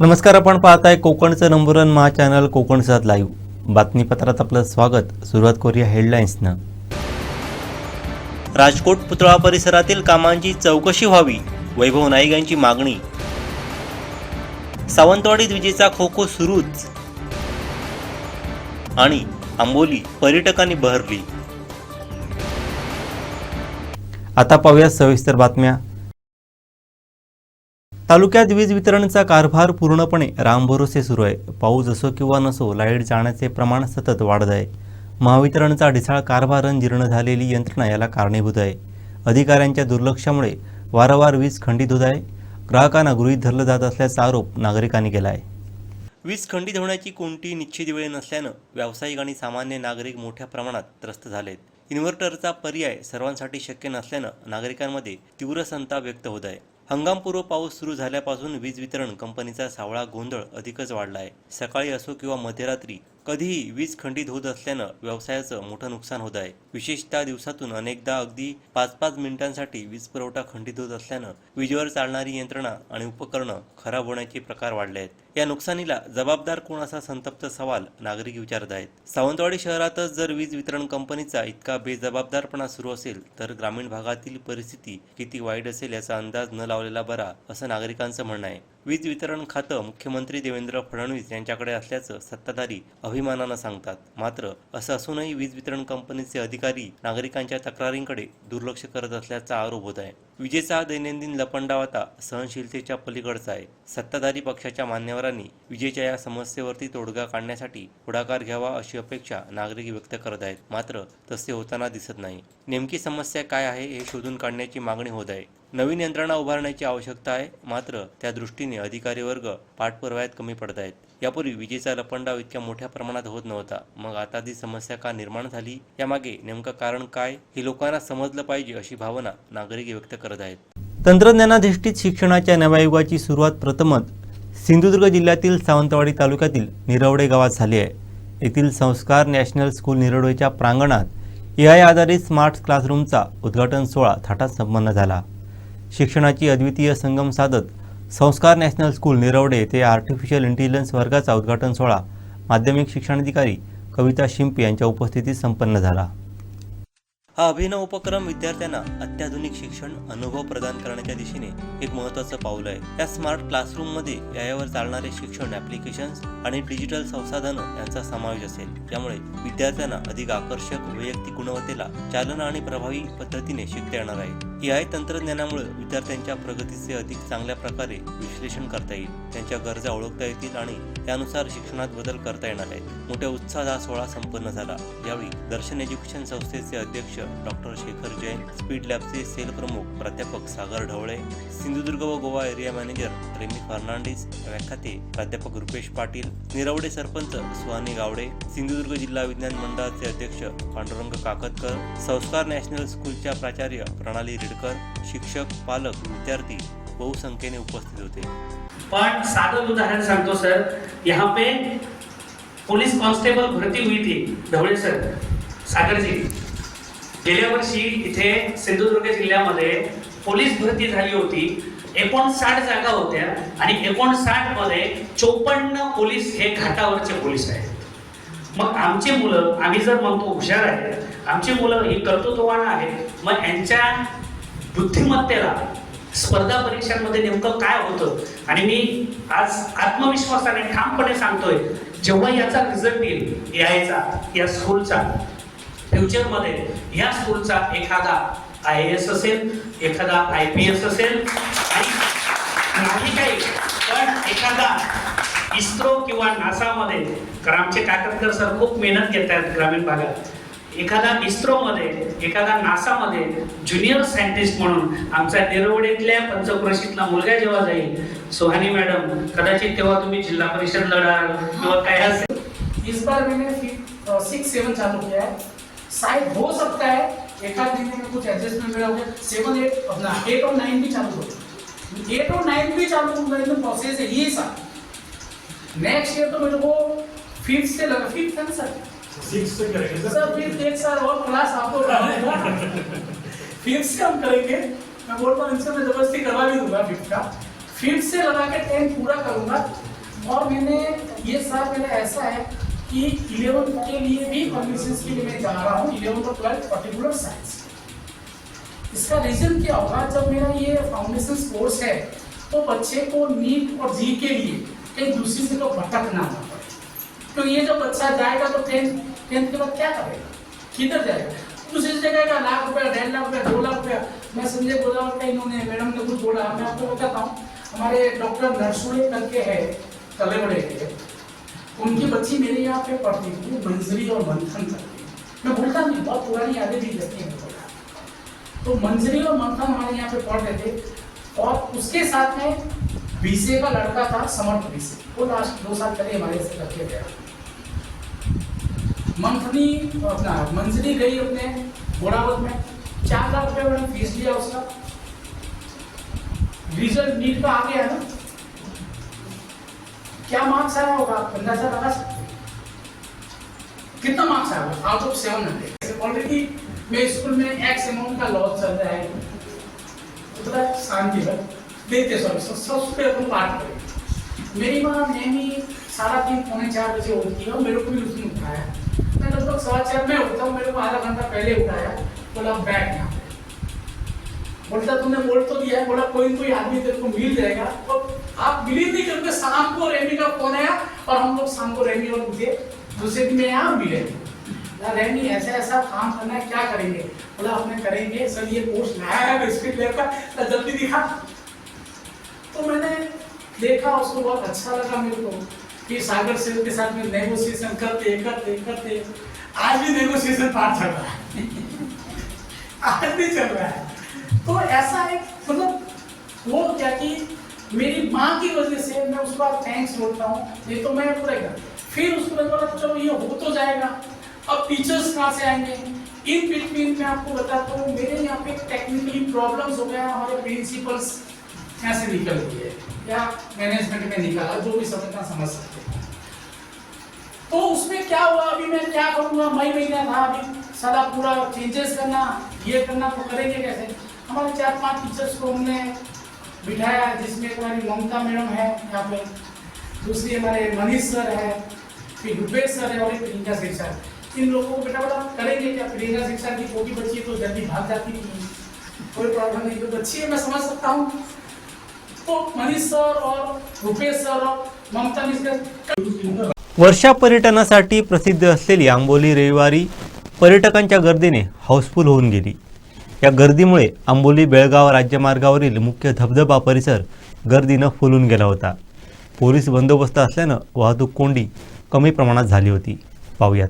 नमस्कार आपण पाहताय कोकणचं number one Maha channel Kokan सात लाईव्ह बातमीपत्रात आपलं स्वागत. सुरुवात करूया हेडलाईन्सनं राजकोट पुतळा परिसरातील कामांची चौकशी व्हावी वैभव नाईक यांची मागणी. सावंतवाडीत विजेचा खो सुरूच. आणि आंबोली पर्यटकांनी बहरली. आता पाहूया सविस्तर बातम्या. तालुक्यात वीज वितरणचा कारभार पूर्णपणे रामभरोसे सुरू आहे. पाऊस असो किंवा नसो लाइट जाण्याचे प्रमाण सतत वाढत आहे महावितरणचा ढिसाळ कारभार जीर्ण झालेली यंत्रणा याला कारणीभूत आहे. अधिकाऱ्यांच्या दुर्लक्षामुळे वारंवार वीज खंडित होत आहे. ग्राहकांना गृहीत धरलं जात असल्याचा आरोप नागरिकांनी केला आहे वीज खंडित होण्याची कोणतीही निश्चित वेळ नसल्यानं व्यावसायिक आणि सामान्य नागरिक मोठ्या प्रमाणात त्रस्त झालेत. इन्व्हर्टरचा पर्याय सर्वांसाठी शक्य नसल्यानं नागरिकांमध्ये तीव्र संताप व्यक्त होत आहे. हंगामपूर्व पाऊस सुरू झाल्यापासून वीज वितरण कंपनीचा सावळा गोंधळ अधिकच वाढला आहे सकाळी असो किंवा मध्यरात्री कधीही वीज खंडित होत असल्यानं व्यवसायाचं मोठं नुकसान होत आहे. विशेषतः दिवसातून अनेकदा अगदी पाच पाच मिनिटांसाठी वीज पुरवठा खंडित होत असल्यानं विजेवर चालणारी यंत्रणा आणि उपकरणं खराब होण्याचे प्रकार वाढले आहेत. या नुकसानीला जबाबदार कोण असा संतप्त सवाल नागरिक विचारत आहेत. सावंतवाडी शहरातच जर वीज वितरण कंपनीचा इतका बेजबाबदारपणा सुरू असेल तर ग्रामीण भागातील परिस्थिती किती वाईट असेल याचा अंदाज न लावलेला बरा असं नागरिकांचं म्हणणं आहे. वीज वितरण खातं मुख्यमंत्री देवेंद्र फडणवीस यांच्याकडे असल्याचं सत्ताधारी अभिमानानं सांगतात. मात्र असं असूनही वीज वितरण कंपनीचे अधिक अधिकारी नागरिकांच्या तक्रारींकडे दुर्लक्ष करत असल्याचा आरोप होत आहे. विजेचा हा दैनंदिन लपंडाव आता सहनशीलतेच्या पलीकडचा आहे. सत्ताधारी पक्षाच्या मान्यवरांनी विजेच्या या समस्येवरती तोडगा काढण्यासाठी पुढाकार घ्यावा अशी अपेक्षा नागरिक व्यक्त करत आहेत. मात्र तसे होताना दिसत नाही. नेमकी समस्या काय आहे हे शोधून काढण्याची मागणी होत आहे. नवीन यंत्रणा उभारण्याची आवश्यकता आहे. मात्र त्या दृष्टीने अधिकारी वर्ग पाठपुराव्यात कमी पडत आहेत. यापूर्वी विजेचा लपंडाव इतक्या मोठ्या प्रमाणात होत नव्हता. मग आता ती समस्या का निर्माण झाली यामागे नेमकं कारण काय हे लोकांना समजलं पाहिजे अशी भावना नागरिक व्यक्त करत आहेत. तंत्रज्ञानाधिष्ठित शिक्षणाच्या नव्या युगाची सुरुवात प्रथमच सिंधुदुर्ग जिल्ह्यातील सावंतवाडी तालुक्यातील निरवडे गावात झाली आहे. येथील संस्कार नॅशनल स्कूल निरवडेच्या प्रांगणात ए आय आधारित स्मार्ट क्लासरूमचा उद्घाटन सोहळा थाटात संपन्न झाला. शिक्षणाची अद्वितीय संगम साधत संस्कार नॅशनल स्कूल निरवडे येथे आर्टिफिशियल इंटेलिजन्स वर्गाचा उद्घाटन सोहळा. माध्यमिक शिक्षणाधिकारी कविता शिंपे यांच्या उपस्थितीत संपन्न झाला. हा अभिनव उपक्रम विद्यार्थ्यांना अत्याधुनिक शिक्षण अनुभव प्रदान करण्याच्या दिशेने एक महत्त्वाचं पाऊल आहे. या स्मार्ट क्लासरूममध्ये यावर चालणारे शिक्षण ॲप्लिकेशन्स आणि डिजिटल संसाधनं यांचा समावेश असेल. त्यामुळे विद्यार्थ्यांना अधिक आकर्षक वैयक्तिक गुणवत्तेला चालना आणि प्रभावी पद्धतीने शिकता येणार आहे. ए आय तंत्रज्ञानामुळे विद्यार्थ्यांच्या प्रगतीचे अधिक चांगल्या प्रकारे विश्लेषण करता येईल. त्यांच्या गरजा ओळखता येतील आणि त्यानुसार शिक्षणात बदल करता येणार आहे मोठ्या उत्साहात हा सोहळा संपन्न झाला. यावेळी दर्शन एज्युकेशन संस्थेचे अध्यक्ष डॉक्टर शेखर जैन स्पीड लॅबचे सेल प्रमुख प्राध्यापक सागर ढवळे सिंधुदुर्ग व गोवा एरिया मॅनेजर रेमी फर्नांडिस व्याख्याते प्राध्यापक रुपेश पाटील निरवडे सरपंच सुहानी गावडे सिंधुदुर्ग जिल्हा विज्ञान मंडळाचे अध्यक्ष पांडुरंग काकतकर संस्कार नॅशनल स्कूलच्या प्राचार्य प्रणाली रिडकर शिक्षक पालक विद्यार्थी बहुसंख्येने उपस्थित होते. पण साधं उदाहरण सांगतो सर. यहाँ पे पुलिस कांस्टेबल भरती हुई थी ढवळे सर. सागरजी. गेल्या वर्षी इथे सिंधुदुर्ग जिल्ह्यामध्ये पोलीस भरती झाली होती. एकोणसाठ जागा होत्या आणि एकोणसाठमध्ये चोपन्न पोलीस हे घाटावरचे पोलीस आहेत. मग आमची मुलं आम्ही जर म्हणतो हुशार आहेत आमची मुलं ही कर्तृत्ववान आहेत. मग यांच्या बुद्धिमत्तेला स्पर्धा परीक्षांमध्ये नेमकं काय होतं? आणि मी आज आत्मविश्वासाने ठामपणे सांगतोय जेव्हा याचा रिझल्ट येईल यायचा या स्कूलचा फ्युचरमध्ये या स्कूलचा एखादा आय एस असेल एखादा आय पी एस असेल आणि नाही काही पण एखादा इस्रो किंवा नासामध्ये कारण आमचे काकतकर सर खूप मेहनत घेत आहेत ग्रामीण भागात. एखादा इस्रोमध्ये एखादा नासामध्ये ज्युनियर सायंटिस्ट म्हणून आमचा निरवडेतल्या पंचक्रोशीतला मुलगा जेव्हा जाईल सोहानी मॅडम कदाचित तेव्हा तुम्ही जिल्हा परिषद लढाल किंवा काय असेल. इस बार मैंने सिक्स सेवन चालू किया है शायद हो सकता है एक आध दिन में कुछ एडजस्टमेंट मेरा हो गया सेवन एट अपना एट और नाइन भी चालू हो। एट और नाइन भी चालू होने में प्रोसेस है ये साल नेक्स्ट ईयर तो मेरे को फिफ्थ से लगा। फिफ्थ है ना सर? सिक्स से करेंगे सर। फिफ्थ एक साल और क्लास आपको फिफ्थ से हम करेंगे। मैं बोल रहा हूँ इनसे मैं ज़बरदस्ती करवा भी दूँगा फिफ्थ का। फिफ्थ से लगा के टेंथ पूरा करूँगा। और मैंने ये साल मेरा ऐसा है कि इलेवन के लिए भी परमिशन के लिए मैं जा रहा हूँ इलेवन और ट्वेल्थ पर्टिकुलर साइंस इसका रीजन क्या होगा? जब मेरा ये फाउंडेशन कोर्स है तो बच्चे को नीट और जी के लिए कहीं दूसरी जगह भटकना ना पड़े। तो ये जब बच्चा जाएगा तो टेंथ टेंथ के बाद क्या करेगा? किधर जाएगा? दूसरी जगह का लाख रुपया, डेढ़ लाख रुपया, दो लाख रुपया। मैं संजय का इन्होंने, मैडम ने कुछ बोला। मैं आपको बताता हूँ, हमारे डॉक्टर नरसुड़े करके है, तले बड़े के उनकी बच्ची मेरे यहाँ पे पढ़ती थी, मंजरी और मंथन करती है। मैं भूलता नहीं, बहुत पुरानी यादें भी रहती हैं तो मंजरी और मंथन हमारे यहाँ पे पढ़ रहे थे, और उसके साथ में बीसे का लड़का था, समर्थ बीसे। वो लास्ट दो साल पहले हमारे से करके गया। मंथनी, अपना, मंजरी गई अपने घोड़ावत में। चार लाख रुपए मैंने फ़ीस लिया उसका। रिज़ल्ट नीट का आ गया ना? क्या मार्क्स आया होगा आप अंदाज़ा लगा सकते कितना मार्क्स आया होगा out of seven hundred already मेरे स्कूल में एक्स अमाउंट का लॉस चल रहा है। तो थोड़ा शांति है देखते सॉरी सब उस पर अपन बात करें। मेरी माँ नैनी सारा दिन पौने चार बजे उठती है मेरे को भी उसने उठाया। मैं लगभग सवा चार, में उठता हूँ, मेरे को आधा घंटा पहले उठाया। बोला बैठ यहाँ बोलता तुमने बोल तो दिया है, बोला कोई कोई आदमी तेरे को मिल जाएगा। तो आप बिलीव नहीं करोगे शाम को रेमी का फ़ोन आया और हम लोग शाम को रेमी और मुझे दूसरे दिन में यहाँ मिले। रेमी ऐसा ऐसा काम करना है, क्या करेंगे? बोला, अपने करेंगे, सर, ये पोस्ट लाया है बिस्किट लेकर तो जल्दी दिखा। तो मैंने देखा, उसको बहुत अच्छा लगा मेरे को कि सागर सेल के साथ में नेगोशिएशन करते करते करते आज भी नेगोशिएशन पार चल रहा है। आज भी चल रहा है। तो ऐसा एक मतलब वो क्या कि मेरी माँ की वजह से मैं उसका थैंक्स बोलता हूँ, ये तो मैं पूरा कर फिर उसको लगा, चलो ये हो तो जाएगा। अब टीचर्स कहाँ से आएँगे? इन बिटवीन मैं आपको बताता हूँ, मेरे यहाँ पे टेक्निकली प्रॉब्लम्स हो गया हमारे प्रिंसिपल्स कैसे निकल गए या मैनेजमेंट में निकला, जो भी समझना समझ सकते हैं। तो उसमें क्या हुआ, अभी मैं क्या करूँगा, मई महीना था, अभी सारा पूरा चेंजेस करना, ये करना तो करेंगे कैसे? हमारे चार पांच टीचर्स को हमने बिठाया जिसमें हमारी ममता मैडम है यहाँ पे। दूसरी हमारे मनीष सर है फिर रुपेश सर है और एक प्रियंका शिक्षा इन लोगों को बेटा बेटा करेंगे क्या? प्रियंका शिक्षा की छोटी बच्ची है तो जल्दी भाग जाती नहीं कोई प्रॉब्लम नहीं तो बच्ची है मैं समझ सकता हूँ। तो मनीष सर और रुपेश सर और ममता मिश्र वर्षा पर्यटनासाठी प्रसिद्ध असलेली आंबोली रविवारी पर्यटकांच्या गर्दीने हाऊसफुल होऊन गेली. या गर्दीमुळे आंबोली बेळगाव राज्यमार्गावरील मुख्य धबधबा परिसर गर्दीनं फुलून गेला होता. पोलीस बंदोबस्त असल्यानं वाहतूक कोंडी कमी प्रमाणात झाली होती. पाहूयात.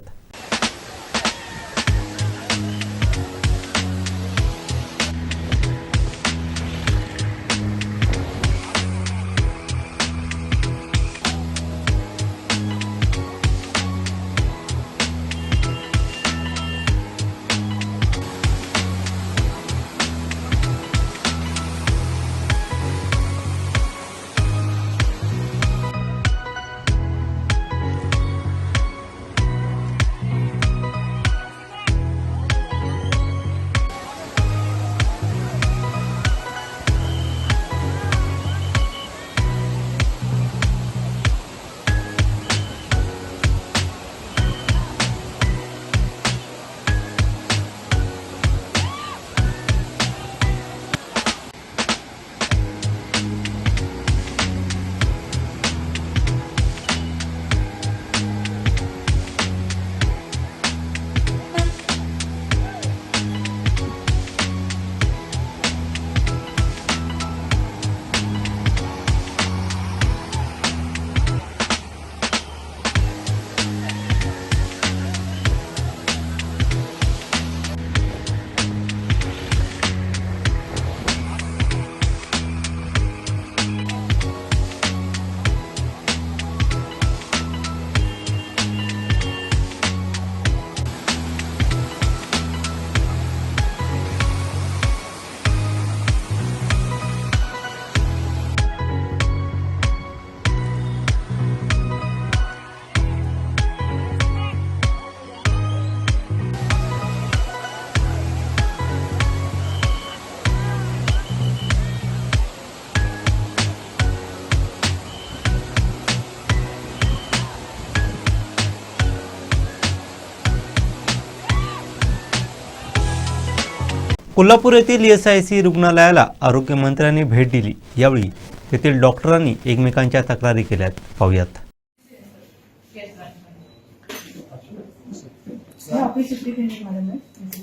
कोल्हापूर येथील एस आय सी रुग्णालयाला आरोग्यमंत्र्यांनी भेट दिली. यावेळी येथील डॉक्टरांनी एकमेकांच्या तक्रारी केल्यात. पाहुयात.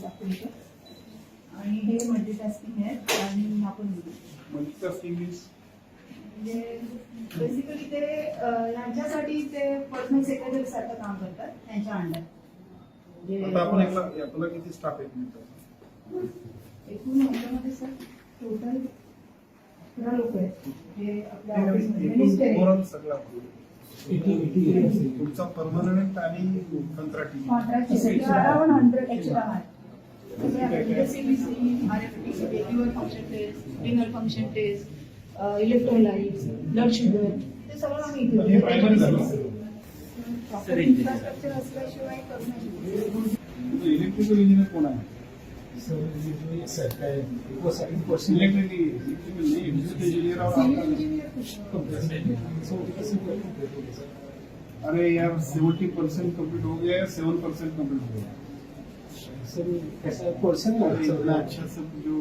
अप्रिका आणि हे मल्टीटास्किंग आहे आणि आपण मल्टीटास्किंग मीन्स म्हणजे बेसिकली ते यांच्यासाठी ते पर्सनल सेक्रेटरी सारखं काम करतात त्यांच्या अंडर. आपण किती स्टाफ आहे? एकूण ह्याच्यामध्ये सर टोटल अकरा लोक आहेत जे आपल्या ऑफिसमध्ये मिनिस्टर आहे ओव्हरऑल सगळा तुमचा परमनंट आणि कंत्राटी अराउंड हंड्रेड आहे function test renal function test electrolytes blood sugar ते सगळं आम्ही हे इन्फ्रास्ट्रक्चर असल्याशिवाय. इलेक्ट्रिकल इंजिनियर कोण आहे अरे यार सेवेंटी परसेंट कंप्लीट हो गया है सेवन परसेंट कंप्लीट हो गया। अच्छा सब जो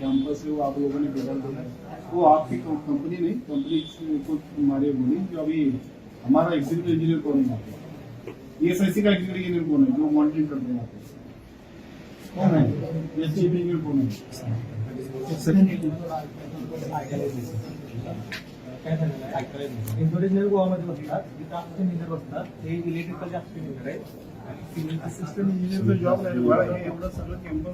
कैंपस है, वो आप लोगों ने बेहतर दिया। वो आपकी कंपनी नहीं कंपनी को हमारे बोली जो अभी हमारा एग्जीक्यूटिव इंजीनियर कौन है? एस आई सी का एग्जीक्यूटिव इंजीनियर कौन है, जो मॉनिटरिंग करते हैं? कौन है एस काय कौन है इंडोनेशियन गोवामध्ये बसतात तिथं आमचे इंजिनियर बसतात हे इलेक्ट्रिकल इंजिनियर आहेत असिस्टंट इंजीनियर जॉब हे एवढं सगळं कॅम्पस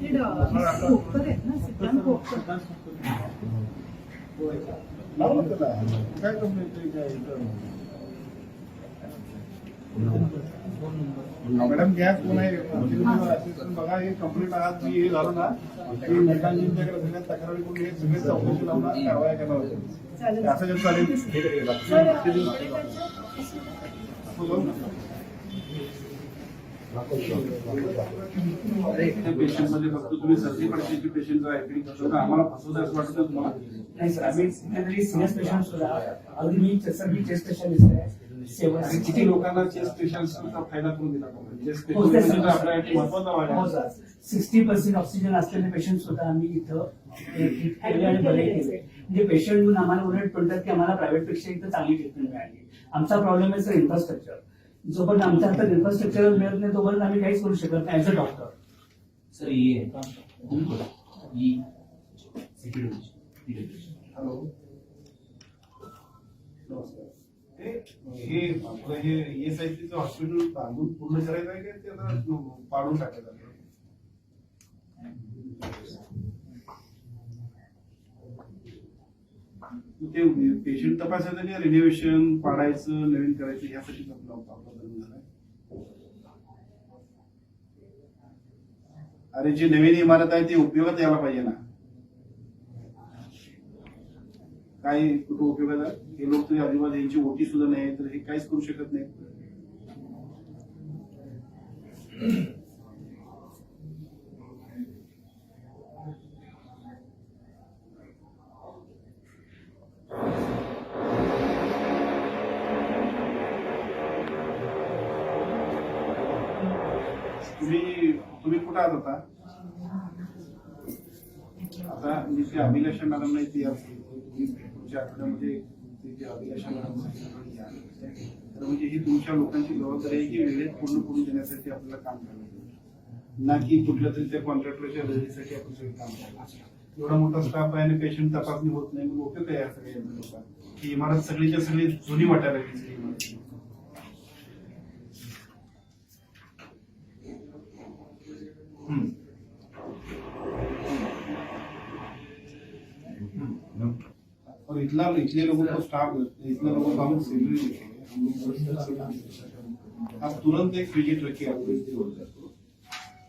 काय कंप्लेंट काय मॅडम घ्या कोण आहे? बघा हे कंप्लीट आज मी हे झालं ना की मेकांजींच्याकडे सगळ्या तक्रारी करून हे सगळे चौकशी लावणार कारवाया करणार होते. असं जर चालेल. पेशंटमध्ये फक्त तुम्ही सर्दी पडशीची पेशंट आहे तर आम्हाला फसवतं असं वाटतं तुम्हाला. नाही सर आम्ही सिनियर पेशंट सुद्धा अगदी मी सर मी चेस्ट स्पेशालिस्ट आहे आणि किती लोकांना चेस्ट पेशंटचा फायदा करून दिला चेस्ट हो, पेशंट. आपल्यासाठी महत्त्वाचा हो सिक्स्टी पर्सेंट ऑक्सिजन असलेले पेशंट सुद्धा आम्ही इथं ट्रीट केले आणि बरे केले म्हणजे पेशंट येऊन आम्हाला उलट म्हणतात की आम्हाला प्रायव्हेटपेक्षा इथं चांगली ट्रीटमेंट मिळाली. आमचा प्रॉब्लेम आहे सर इन्फ्रास्ट्रक्चर जोपर्यंत आमच्या हातात इन्फ्रास्ट्रक्चर मिळत नाही तोपर्यंत आम्ही काहीच करू शकत नाही ऍज अ डॉक्टर सर ये. हॅलो नमस्कार. हे हे आपलं हे एस आय सीचं हॉस्पिटल बांधून पूर्ण करायचं आहे ते आता पाडून टाकायचं ते पेशंट तपासायचं रिनोव्हेशन पाडायचं नवीन करायचं यासाठी आपला आपला धर्म झालाय अरे जी नवीन इमारत आहे ती उपयोगात यायला पाहिजे ना. काय कुठं उपयोगाला हे लोक तरी अजिबात यांची ओटी सुद्धा नाही तर हे काहीच करू शकत नाही तुम्ही तुम्ही कुठं आहात आता? आता जिथे अभिलाषा मॅडम इथे ती पुढच्या आठवड्यामध्ये जे अभिलाषा मॅडम तर म्हणजे ही तुमच्या लोकांची जबाबदारी आहे की वेळेत पूर्ण करून देण्यासाठी आपल्याला काम करायचं ना की कुठल्या तरी त्या कॉन्ट्रॅक्टरच्या रजेसाठी आपण सगळं काम करायला एवढा मोठा स्टाफ आहे आणि पेशंट तपासणी होत नाही मग उपयोग आहे सगळ्या लोकांना ही इमारत सगळीच्या सगळी जुनी वाटायला लागली सगळी इमारत. हम्म. और इतना इतने लोगों को स्टाफ इतने लोगों को हम सैलरी आप तुरंत एक विज़िट रखिए आपको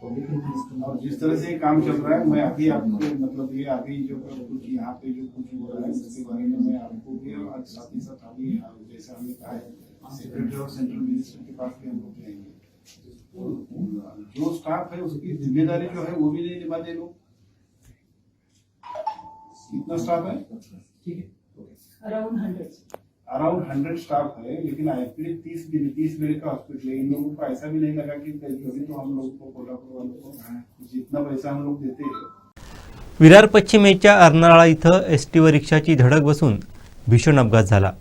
और जिस तरह से काम चल रहा है, मैं अभी आपको मतलब ये अभी जो कुछ यहाँ पे जो कुछ हो रहा है, इसके बारे में मैं आपको भी और आज साथ ही साथ अभी जैसे हमने कहा है सेक्रेटरी और सेंट्रल मिनिस्टर के पास भी हम लोग जाएँगे। तो जो स्टाफ है, उसकी ज़िम्मेदारी जो है, वो भी नहीं निभाते लोग। कितना स्टाफ है? ठीक है around hundred around hundred staff है लेकिन एक्चुअली तीस दिन तीस बेड का हॉस्पिटल है। इन लोगों को ऐसा भी नहीं लगा कि कभी तो हम लोग को कोल्हापुर वालों को जितना पैसा हम लोग देते हैं। विरार पश्चिमेच्या अर्नाळा इथं एस टी व रिक्षाची धडक बसून भीषण अपघात झाला.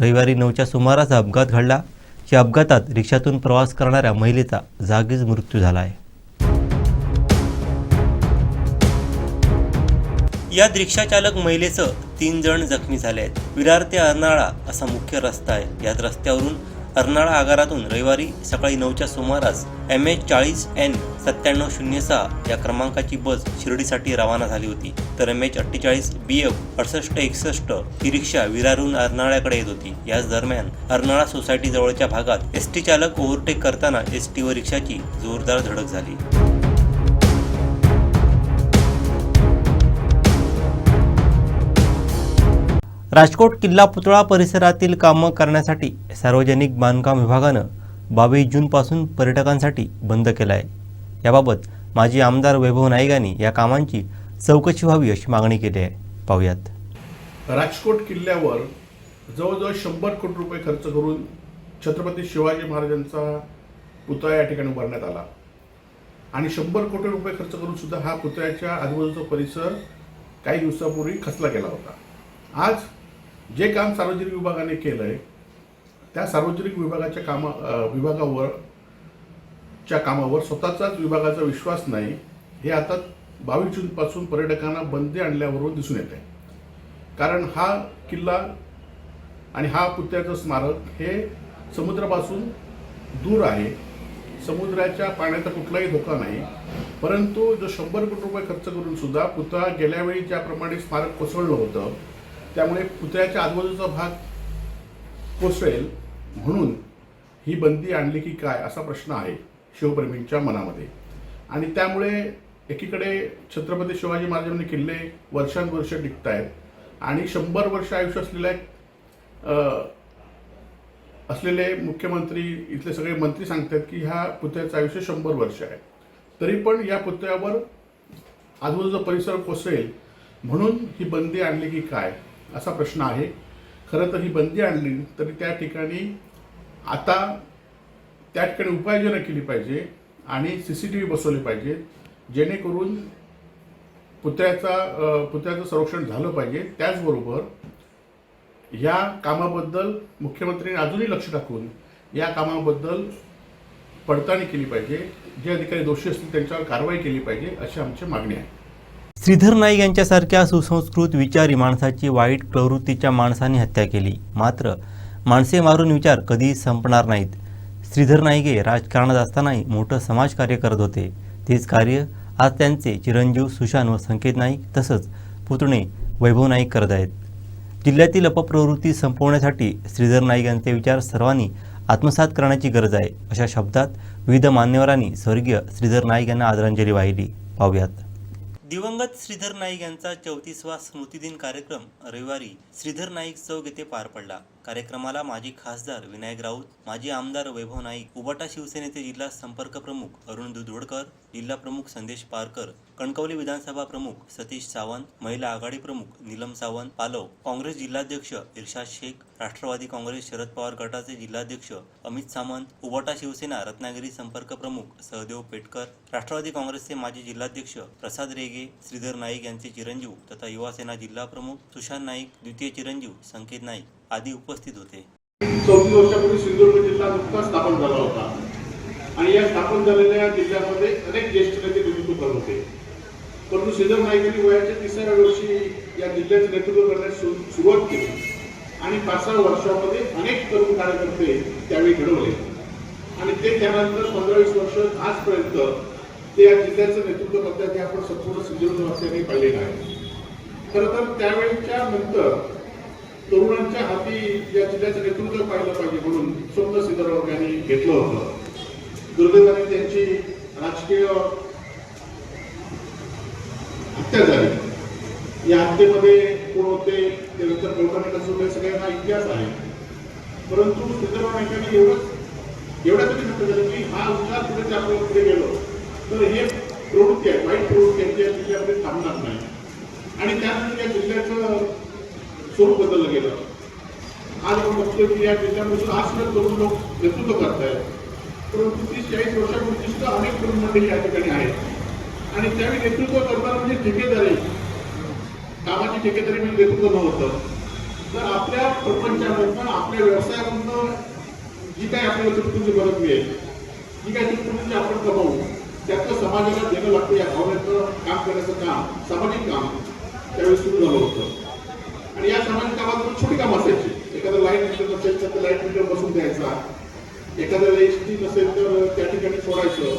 रविवारी नऊच्या सुमारास हा अपघात घडला या अपघातात रिक्षातून प्रवास करणाऱ्या महिलेचा जागीच मृत्यू झाला आहे. यात रिक्षाचालक महिलेसह तीन जण जखमी झाले आहेत. विरार ते अर्नाळा असा मुख्य रस्ता आहे. यात रस्त्यावरून अर्नाळा आगारातून रविवारी सकाळी नऊच्या सुमारास एम एच चाळीस एन सत्त्याण्णव शून्य सहा या क्रमांकाची बस शिर्डीसाठी रवाना झाली होती. तर एम एच अठ्ठेचाळीस बी एफ अडसष्ट एकसष्ट ही रिक्षा विरारून अर्नाळ्याकडे येत होती. याच दरम्यान अर्नाळा सोसायटी जवळच्या भागात एस टी चालक ओव्हरटेक करताना एस टी व रिक्षाची जोरदार धडक झाली. राजकोट किल्ला पुतळा परिसरातील कामं करण्यासाठी सार्वजनिक बांधकाम विभागानं बावीस जूनपासून पर्यटकांसाठी बंद केलं आहे याबाबत माजी आमदार वैभव नाईक यांनी या कामांची चौकशी व्हावी अशी मागणी केली आहे. पाहूयात. राजकोट किल्ल्यावर जवळजवळ शंभर कोटी रुपये खर्च करून छत्रपती शिवाजी महाराजांचा पुतळा या ठिकाणी उभारण्यात आला. आणि शंभर कोटी रुपये खर्च करून सुद्धा हा पुतळ्याच्या आजूबाजूचा परिसर काही दिवसापूर्वी खचला गेला होता. आज जे काम सार्वजनिक विभागाने केलं आहे त्या सार्वजनिक विभागाच्या कामा विभागावर च्या कामावर स्वतःचाच विभागाचा विश्वास नाही हे आता बावीस जूनपासून पर्यटकांना बंदी आणल्यावरून दिसून येत आहे कारण हा किल्ला आणि हा पुतळ्याचं स्मारक हे समुद्रापासून दूर आहे. समुद्राच्या पाण्याचा कुठलाही धोका नाही. परंतु जो शंभर कोटी रुपये खर्च करून सुद्धा पुतळा गेल्या वेळी ज्याप्रमाणे स्मारक कोसळलं होतं त्यामुळे पुतळ्याच्या आजूबाजूचा भाग कोसळेल. म्हणून ही बंदी आणली की काय असा प्रश्न आहे शिवप्रेमींच्या मनामध्ये. आणि त्यामुळे एकीकडे छत्रपती शिवाजी महाराजांनी किल्ले वर्षानुवर्ष टिकत आहेत आणि शंभर वर्ष आयुष्य असलेल्या असलेले मुख्यमंत्री इथले सगळे मंत्री सांगतात की ह्या पुतळ्याचं आयुष्य शंभर वर्ष आहे. तरी पण या पुतळ्यावर आजूबाजूचा परिसर कोसळेल. म्हणून ही बंदी आणली की काय? असा प्रश्न आहे. खरं तर ही बंदी आणली तरी त्या ठिकाणी आता त्या ठिकाणी उपाययोजना केली पाहिजे आणि सी सी टी व्ही बसवले पाहिजेत जेणेकरून पुतळ्याचा पुतळ्याचं संरक्षण झालं पाहिजे. त्याचबरोबर या कामाबद्दल मुख्यमंत्र्यांनी अजूनही लक्ष टाकून या कामाबद्दल पडताळणी केली पाहिजे. जे अधिकारी दोषी असतील त्यांच्यावर कारवाई केली पाहिजे अशी आमची मागणी आहे. श्रीधर नाईक यांच्यासारख्या सुसंस्कृत विचारी माणसाची वाईट प्रवृत्तीच्या माणसाने हत्या केली. मात्र माणसे मारून विचार कधी संपणार नाहीत. श्रीधर नाईके राजकारणात असतानाही मोठं समाजकार्य करत होते. तेच कार्य आज त्यांचे चिरंजीव सुशांत व संकेत नाईक तसंच पुतणे वैभव नाईक करत आहेत. जिल्ह्यातील अपप्रवृत्ती संपवण्यासाठी श्रीधर नाईक यांचे विचार सर्वांनी आत्मसात करण्याची गरज आहे. अशा शब्दात विविध मान्यवरांनी स्वर्गीय श्रीधर नाईक यांना आदरांजली वाहिली. पाहूयात. दिवंगत श्रीधर नाईक यांचा चौतीसवा स्मृतिदिन कार्यक्रम रविवारी श्रीधर नाईक चौक येथे पार पडला. कार्यक्रमाला माजी खासदार विनायक राऊत माजी आमदार वैभव नाईक उबाटा शिवसेनेचे जिल्हा संपर्क प्रमुख अरुण दुधोडकर जिल्हा प्रमुख संदेश पारकर कणकवली विधानसभा प्रमुख सतीश सावंत महिला आघाडी प्रमुख नीलम सावंत पालव काँग्रेस जिल्हाध्यक्ष इर्शाद शेख राष्ट्रवादी काँग्रेस शरद पवार गटाचे जिल्हाध्यक्ष अमित सामंत उबाटा शिवसेना रत्नागिरी संपर्क प्रमुख सहदेव पेटकर राष्ट्रवादी काँग्रेसचे माजी जिल्हाध्यक्ष प्रसाद रेगे श्रीधर नाईक यांचे चिरंजीव तथा युवासेना जिल्हा प्रमुख सुशांत नाईक द्वितीय चिरंजीव संकेत नाईक. आदी उपस्थित होते. चौतीस वर्षापूर्वी सिंधुदुर्ग जिल्हा नुकताच स्थापन झाला होता. आणि या स्थापन झालेल्या जिल्ह्यामध्ये अनेक ज्येष्ठ नेते नेतृत्व करत होते. परंतु श्रीधर नाईकांनी वयाच्या तिसऱ्या वर्षी या जिल्ह्याचे नेतृत्व करण्यास सुरुवात केली. आणि पाच सहा वर्षामध्ये अनेक तरुण कार्यकर्ते त्यावेळी घडवले. आणि ते त्यानंतर पंधरा वीस वर्ष आजपर्यंत ते या जिल्ह्याचं नेतृत्व करतात हे आपण संपूर्ण सिंधुदुर्गवासियांनी पाहिलेलं आहे. खरं तर त्यावेळीच्या नंतर या जिल्ह्याचं नेतृत्व पाहिलं पाहिजे म्हणून स्वप्न सिद्धराव यांनी घेतलं होतं. दुर्दैवाने त्यांची राजकीय हत्या झाली. या हत्येमध्ये कोण होते ते नंतर कसं सगळ्यांना इतिहास आहे. परंतु सिद्धराव नाईकांनी एवढंच एवढ्या तरी म्हटलं झालं की हा विचार पुढे त्यामुळे पुढे गेलो. तर हे प्रवृत्ती आहे वाईट प्रवृत्ती आहे या जिल्ह्यामध्ये थांबणार नाही. आणि त्यानंतर या जिल्ह्याचं स्वरूप बदललं गेलं. आज आपण बघतोय की या आज सुद्धा लोक नेतृत्व करतायत. परंतु तीस चाळीस वर्षापूर्वी सुद्धा अनेक तरुण मंडळी या ठिकाणी आहेत. आणि त्यावेळी नेतृत्व करताना म्हणजे ठेकेदारी. कामाची ठेकेदारी म्हणजे नेतृत्व नव्हतं. तर आपल्या प्रपंचामधनं आपल्या व्यवसायामधनं जी काही आपल्याला चुटपुंची मदत मिळेल जी काही चुटपुंची आपण कमावू त्याचं समाजाला देणं लागतं या भावनेचं काम करण्याचं काम सामाजिक काम त्यावेळी सुरू झालं होतं. आणि या सामान्य कामात छोटी कामं असायची. एखादं लाइट मीटर नसेल तर लाइट मीटर बसून द्यायचा. एखाद्या एसटी नसेल तर त्या ठिकाणी सोडायचं.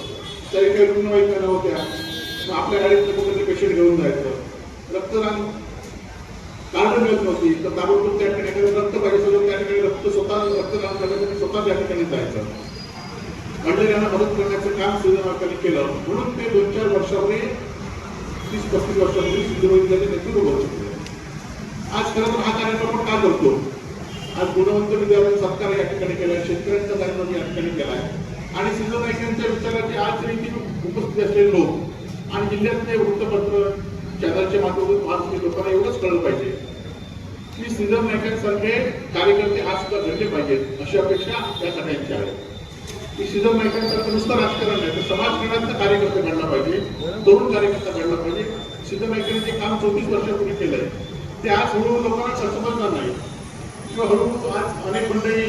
तरी काही रुग्णवाहिका नव्हत्या मग आपल्या गाडीत कुठेतरी पेशंट घेऊन जायचं. रक्तदान कार्ड मिळत नव्हती तर ताबडतोब त्या ठिकाणी रक्त पाहिजे असेल त्या ठिकाणी रक्त स्वतः रक्तदान करण्यासाठी स्वतः त्या ठिकाणी जायचं. मंडळींना मदत करण्याचं काम सुधारकांनी केलं. म्हणून ते दोन चार वर्षामध्ये तीस पस्तीस वर्षामध्ये सिद्धवैद्याचे नेतृत्व करू शकतो आज खरं तर हा कार्यक्रम आपण का करतो आज गुणवंत विद्यालय सत्कार या ठिकाणी केलाय शेतकऱ्यांचा कार्यक्रम या ठिकाणी केलाय आणि सिद्धनायकांच्या विचाराचे आज तरी उपस्थित असलेले लोक आणि जिल्ह्यातले वृत्तपत्र चॅनलच्या माध्यमातून आज लोकांना एवढंच कळलं पाहिजे की सिद्धर नायकांसारखे कार्यकर्ते आज सुद्धा घडले पाहिजेत अशी अपेक्षा या सगळ्यांची आहे. की सिद्धर नायकांसारखं नुसतं राजकारण नाही तर समाजकारणाचा कार्यकर्ता घडला पाहिजे तरुण कार्यकर्ता घडला पाहिजे. सिद्धर नायकांनी जे काम चोवीस वर्षापूर्वी केलंय ते आज हळूहळू लोकांना समजणार नाही. किंवा हळूहळू आज अनेक मंडळी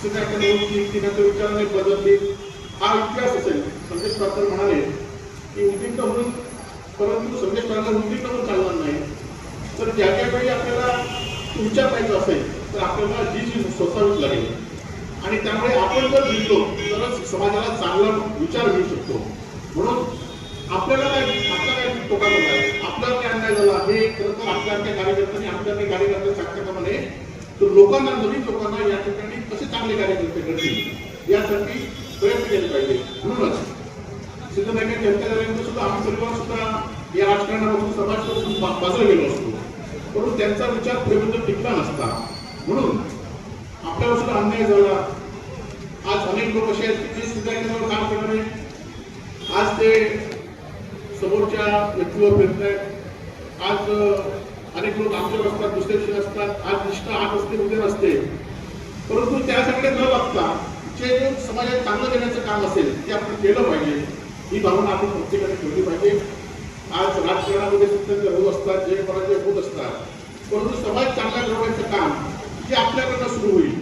स्वीकारकडे होती तिने विचाराने बदलले. हा इतिहास असेल. संदेश पात्र म्हणाले की उद्दिष्ट म्हणून परंतु संदेश पात्र उद्दिष्ट म्हणून चालणार नाही. तर ज्या ज्या वेळी आपल्याला विचार पाहिजे असेल तर आपल्याला जी जी सोसावीच लागेल. आणि त्यामुळे आपण जर जिंकलो तरच समाजाला चांगला विचार मिळू शकतो. म्हणून आपल्याला काय आपला काय तोटा झाला काय अन्याय झाला हे खरं तर आपल्या त्यांनी कार्यकर्ते सांगताप्रमाणे तर लोकांना नवीन लोकांना या ठिकाणी कसे चांगले कार्यकर्ते घडतील यासाठी प्रयत्न केले पाहिजे. म्हणूनच सिद्धनायक जनता दलांचं सुद्धा आम्ही परिवार सुद्धा या राजकारणापासून समाजापासून बाजूला गेलो असतो. परंतु त्यांचा विचार पुढे टिकला नसता. म्हणून आपल्यावर सुद्धा अन्याय झाला. आज अनेक लोक असे आहेत की जे सिद्धनायकांवर काम करणारे. आज ते समोरच्या व्यक्तीवर फिरत आहेत आज अनेक लोक आमच्यावर असतात दुसऱ्या दिवशी असतात आज निष्ठा आठ असते उद्या नसते परंतु त्यासाठी न बघता जे समाजात चांगलं देण्याचं काम असेल ते आपण केलं पाहिजे. ही भावना आपण प्रत्येकाने ठेवली पाहिजे. आज राजकारणामध्ये सत्य होत असतात जे पराजय होत असतात. परंतु समाज चांगला घडवण्याचं काम जे आपल्याकडनं सुरू होईल.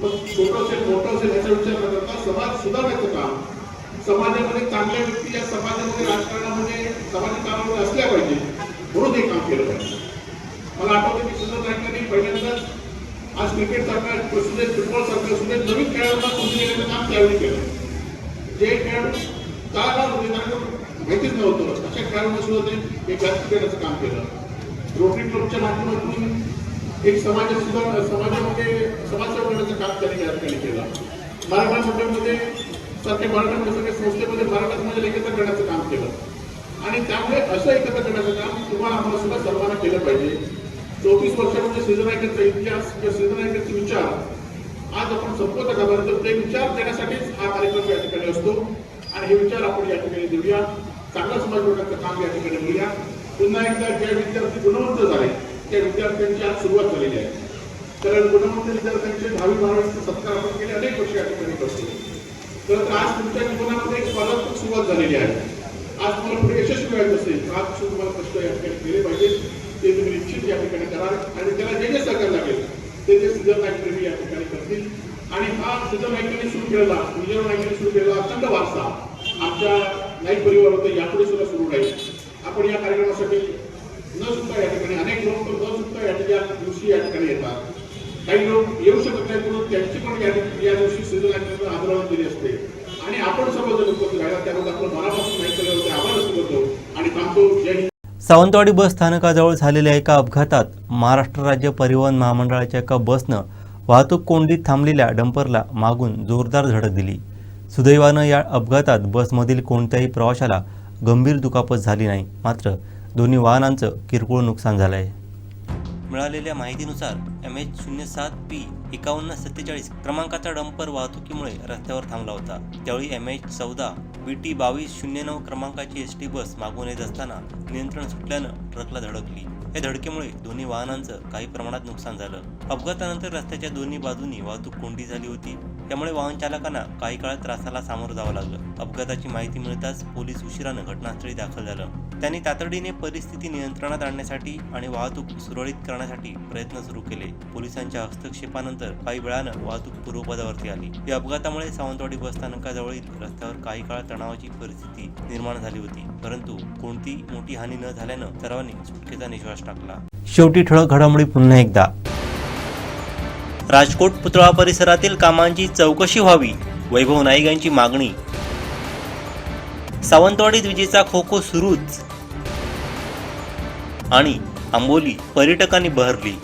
मग छोटं असेल मोठं असेल याचा विचार न करता समाज सुधारण्याचं काम समाजामध्ये चांगल्या व्यक्ती या समाजामध्ये राजकारणामध्ये सामाजिक कामामध्ये असल्या पाहिजे. म्हणून हे काम केलं पाहिजे. मला आठवतं की सुंदर नाईकांनी पहिल्यांदाच आज क्रिकेट सारखा प्रसिद्ध फुटबॉल सारखं सुद्धा नवीन खेळाडूंना संधी देण्याचं काम त्यावेळी केलं. जे खेळाडू काय होते त्यांना माहितीच नव्हतं. अशा खेळाडूंना सुद्धा ते एक जास्त देण्याचं काम केलं. रोटरी क्लबच्या माध्यमातून एक समाज सुधार समाजामध्ये समाजसेवा करण्याचं काम त्यांनी या ठिकाणी केलं. मराठा मंडळमध्ये सारख्या मराठा म्हणजे सगळ्या संस्थेमध्ये मराठा समाजाला एकत्र करण्याचं काम केलं. आणि त्यामुळे असं एकत्र करण्याचं काम तुम्हाला आम्हाला सुद्धा सर्वांना केलं पाहिजे. चोवीस वर्षामध्ये सिद्धनायकांचा इतिहास किंवा सिद्धनायकांचे विचार आज आपण संपवत का तर ते विचार देण्यासाठीच हा कार्यक्रम या ठिकाणी असतो. आणि हे विचार आपण या ठिकाणी देऊया. चांगला समाज घडवण्याचं काम या ठिकाणी घेऊया पुन्हा एकदा ज्या विद्यार्थी गुणवंत झाले त्या विद्यार्थ्यांची आज सुरुवात झालेली आहे. कारण गुणवंत विद्यार्थ्यांचे दहावी बारावीचे सत्कार आपण गेले अनेक वर्ष या ठिकाणी करतो. तर आज तुमच्या जीवनामध्ये एक स्पर्धात्मक सुरुवात झालेली आहे. आज तुम्हाला पुढे यशस्वी व्हायचं असेल आज तुम्हाला कष्ट या ठिकाणी केले पाहिजे ते तुम्ही निश्चित या ठिकाणी कराल आणि त्याला जे जे सहकार्य लागेल ते ते सिद्ध नाईक या ठिकाणी करतील. आणि हा सिद्ध नाईकांनी सुरू केलेला विजय नाईकांनी सुरू केलेला अखंड वारसा आमच्या नाईक परिवारात यापुढे सुद्धा सुरू राहील. आपण या कार्यक्रमासाठी न सुद्धा या ठिकाणी अनेक लोक न सुद्धा या ठिकाणी दिवशी या ठिकाणी येतात. काही लोक येऊ शकत नाही म्हणून त्यांची पण या या दिवशी सिद्ध नाईकांना आदरावून दिली असते. आणि आपण सर्वजण उपस्थित राहिला त्याबद्दल आपण मनापासून नाईक आभार व्यक्त करतो. आणि थांबतो. जय सावंतवाडी बस स्थानकाजवळ झालेल्या एका अपघातात महाराष्ट्र राज्य परिवहन महामंडळाच्या एका बसनं वाहतूक कोंडीत थांबलेल्या डंपरला मागून जोरदार झडक दिली. सुदैवानं या अपघातात बसमधील कोणत्याही प्रवाशाला गंभीर दुखापत झाली नाही मात्र दोन्ही वाहनांचं किरकोळ नुकसान झालं आहे मिळालेल्या माहितीनुसार एम एच शून्य सात पी एकावन्न सत्तेचाळीस क्रमांकाचा डंपर वाहतुकीमुळे रस्त्यावर थांबला होता. त्यावेळी एम एच चौदा बी टी बावीस शून्य नऊ क्रमांकाची एस टी बस मागून येत असताना नियंत्रण सुटल्यानं ट्रकला धडकली. या धडकेमुळे दोन्ही वाहनांचं काही प्रमाणात नुकसान झालं. अपघातानंतर रस्त्याच्या दोन्ही बाजूनी वाहतूक कोंडी झाली होती. त्यामुळे वाहन चालकांना काही काळ त्रासाला सामोरं जावं लागलं. अपघाताची माहिती मिळताच पोलीस उशिरानं घटनास्थळी दाखल झालं. त्यांनी तातडीने परिस्थिती नियंत्रणात आणण्यासाठी आणि वाहतूक सुरळीत करण्यासाठी प्रयत्न सुरू केले. पोलिसांच्या हस्तक्षेपानंतर काही वेळानं वाहतूक पूर्वपदावरती आली. या अपघातामुळे सावंतवाडी बस स्थानकाजवळील रस्त्यावर काही काळ तणावाची परिस्थिती निर्माण झाली होती. परंतु कोणती मोठी हानी न झाल्यानं सर्वांनी सुटकेचा निश्वास टाकला. शेवटी ठळक घडामोडी पुन्हा एकदा. राजकोट पुतळा परिसरातील कामांची चौकशी व्हावी वैभव नाईक यांची मागणी. सावंतवाडीत विजेचा खो सुरूच. आणि आंबोली पर्यटकांनी बहरली.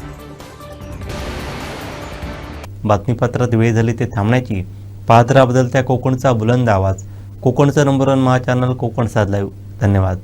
बातमीपत्रात वेळ झाली ते थांबण्याची. पाहत राहा बदलत्या कोकणचा बुलंद आवाज. कोकणचा नंबर वन महा चॅनल कोकण साध धन्यवाद.